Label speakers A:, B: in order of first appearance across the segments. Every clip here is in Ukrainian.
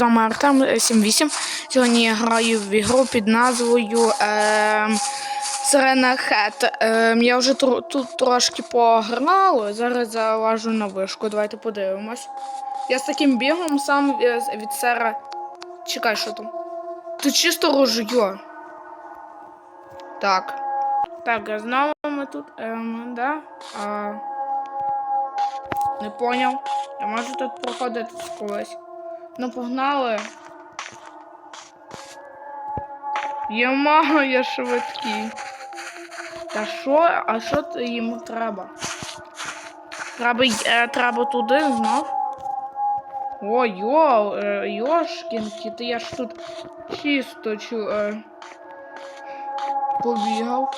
A: З вами Артем 78. Сьогодні я граю в ігру під назвою е, Хет. Е, я вже тру- тут трошки пограла, зараз залажу на вишку. Давайте подивимось. Я з таким бігом сам е, від сера. Чекай, що там? Тут чисто ружьо. Так. Так, знову ми тут. Ем, да? А, не поняв. Я можу тут проходити колись. Ну, погнали. Єма, я швидкий. Та що? А що йому треба? Треба, е, треба туди знов. О, йо, е, йошкінки, то я ж тут чисто чу, е, побігав.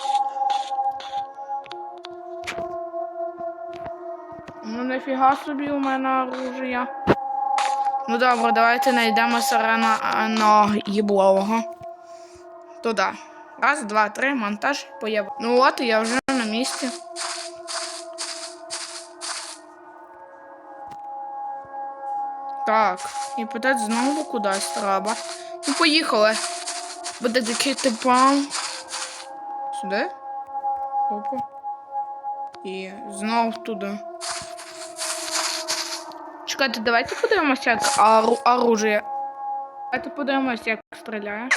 A: Ну нафіга собі у мене оружия. Ну добре, давайте знайдемо сирена а, їблового. Туди. Раз, два, три, монтаж, появ. Ну от, я вже на місці. Так, і питати знову кудись треба. Ну, поїхали. Буде такий типам. Сюди. Опа. І знов туди. Чекайте, давайте подивимося, як ору- оружие. Давайте подивимося, як стріляє.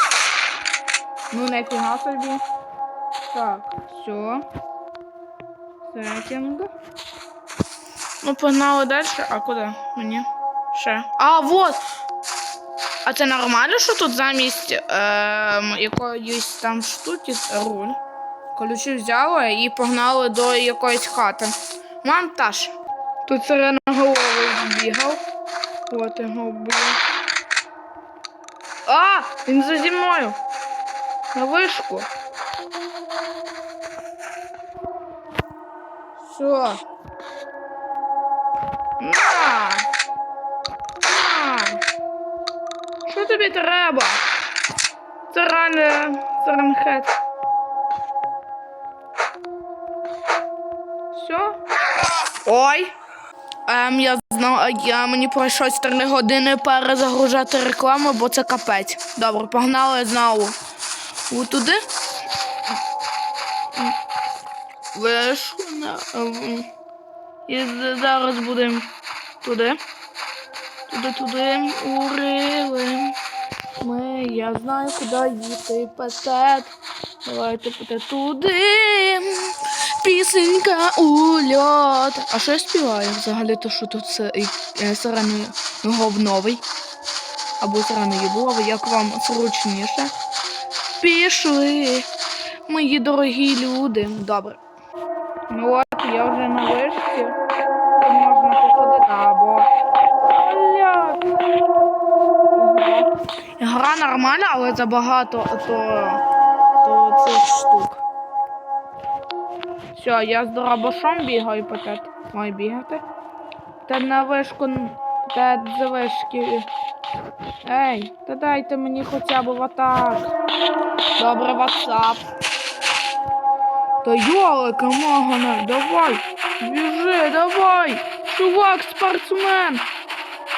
A: Ну, нафіга собі. Так, все. Сеттинг. Ну, погнали далі. А куди? Мені? Ще. А, вот! А це нормально, що тут замість ем, якоїсь там штуки руль? Ключі взяли і погнали до якоїсь хати. Монтаж. Тут сирена голови збігав. От його вбив. А! Він за зі мною. На вишку. Все. На! На! Що тобі треба? Царане, царанхет. Все? Ой. Ем, я знав, я мені пройшлось 3 години перезагружати рекламу, бо це капець. Добре, погнали знову. Туди. На- ем, І зараз будемо туди. Туди, туди. Урили. Ми, я знаю, куди їти петет. Давайте петет туди. Пісенька у льот. А що я співаю взагалі, то що тут е, сирений говновий? Або сирений єбловий, як вам зручніше. Пішли, мої дорогі люди. Добре. Ну от, я вже на вишці. Можна походити. Гра нормальна, але забагато то, то цих штук. Все, я з дробашом бігаю, потет. Маю бігати. Та на вишку, та з вишки. Ей, та дайте мені хоча б в атак. Добре, ватсап. Та йолика могана, давай, біжи, давай, чувак, спортсмен.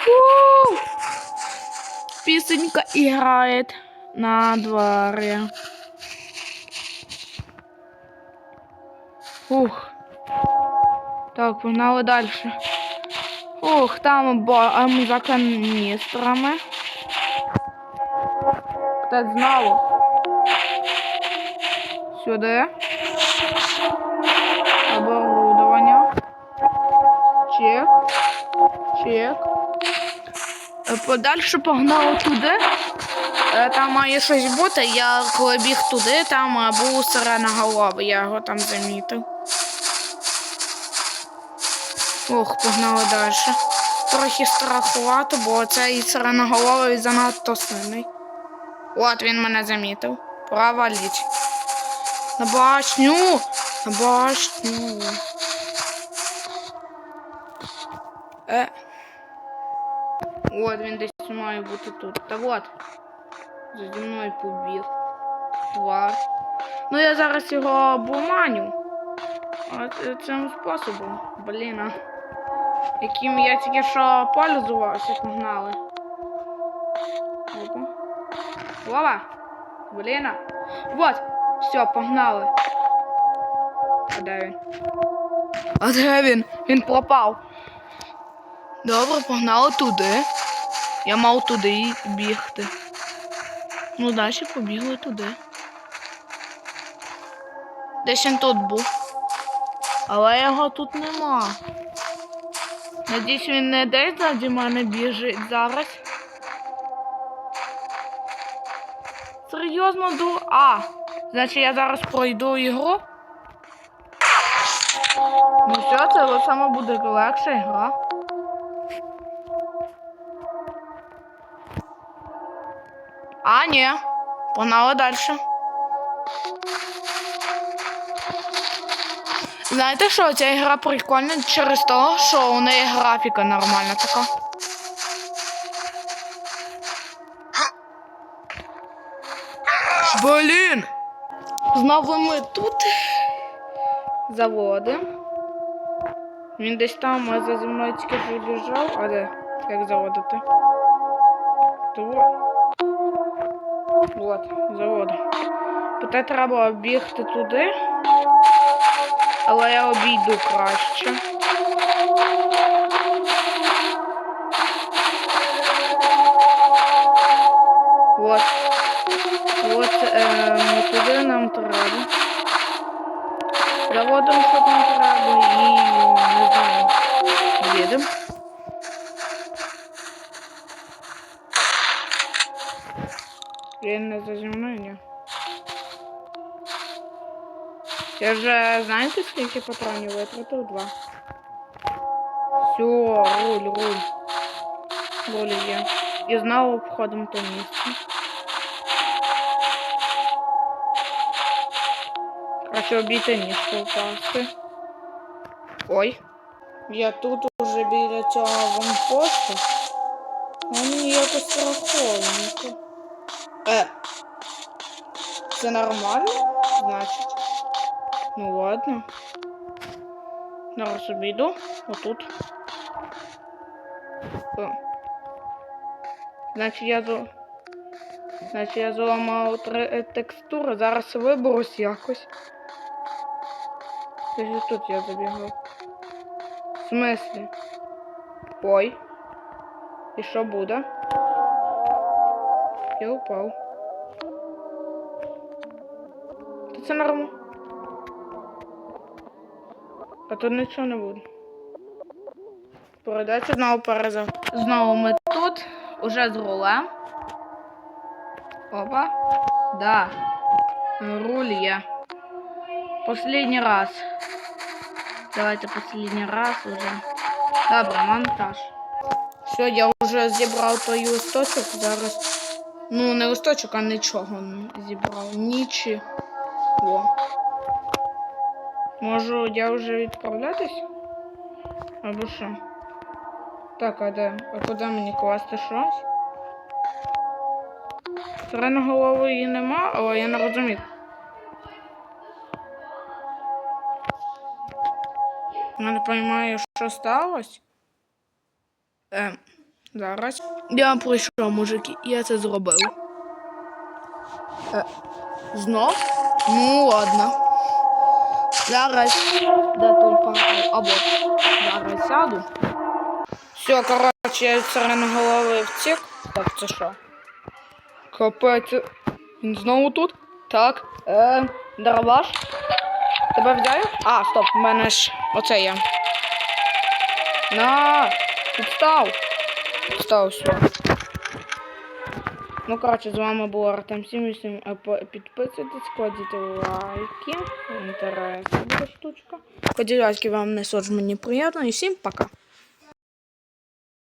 A: У! Песенка играет на дворе. Ух. Так, погнали дальше. Ух, там ем, за каністрами. Та знову. Сюди. Оборудовання. Чек. Чек. Е, Подальше погнали туди. Е, Там має щось бути. Я коли біг туди, там е, був сирена голова. Я його там замітив. Ох, погнали далі. Трохи страхувати, бо цей сиреноголовий занадто сильний. От він мене замітив. Пора валіть. На башню! На башню. Е. От він десь має бути тут. Та от. Заді мною побіг. Твар. Ну я зараз його обманю. От е, цим способом. Блін. а. Яким я тільки що пользувався, погнали. Опа. Вова! Блін. Вот. Все, погнали. А де він? А де він? Він пропав. Добре, погнали туди. Я мав туди бігти. Ну, далі побігли туди. Десь він тут був. Але його тут нема. Надіюсь, він не десь заді мене біжить зараз. Серйозно ду. А, значить я зараз пройду ігру. Ну все, це саме буде легша гра. А, ні. Погнали далі. Знаєте що, ця гра прикольна через те, що у неї графіка нормальна така. Блін! Знову ми тут заводимо. Він десь там, а за мною тільки що. А де? Як заводити? То от. От, заводимо. Проте треба бігти туди. Але я обійду краще. Вот. Вот ем, туди нам треба. Заводимо, що нам треба, і не знаю. Їдемо. Він не за Я вже знаєте скільки патронів витратив? Два. Все, руль, руль. Руль є. І знову обходимо то місце. Краще обійти, ніж попасти. Ой. Я тут уже біля цього ванпосту. Ну мені якось страховненько. Е. Це нормально? Значить. Ну ладно. Зараз обійду. Отут. О. Значить я зо... Значить я зламав три е, текстури. Зараз виберусь якось. Десь тут я забігав. В смислі? Ой. І що буде? Я упав. Та це нормально. А тут нічого не буде. Передача знову перезав. Знову ми тут, уже з рулем. Опа. Да. Руль є. Последний раз. Давайте последний раз уже. Добре, монтаж. Все, я вже зібрав той листочок. Зараз. Ну, не листочок, а нічого не зібрав. Нічого. Можу я вже відправлятись? Або що? Так, а де? А куди мені класти щось? Сиреноголової нема, але я не розумію. Я не розумію, що сталося. Ем, зараз. Я прийшов, мужики, я це зробив. Е, знов? Ну, ладно. Зараз де той паркур? Або зараз сяду. Все, коротше, я сиреноголовий втік. Так, це що? Капець. Він знову тут? Так. Е, Дарабаш. Тебе взяю? А, стоп, в мене ж оце є. На, підстав. Підстав, все. Ну, коротше, з вами був Артем 78. Підписуйтесь, кладіть лайки. Інтересна штучка. Кладіть лайки вам не сож мені приємно. І всім пока.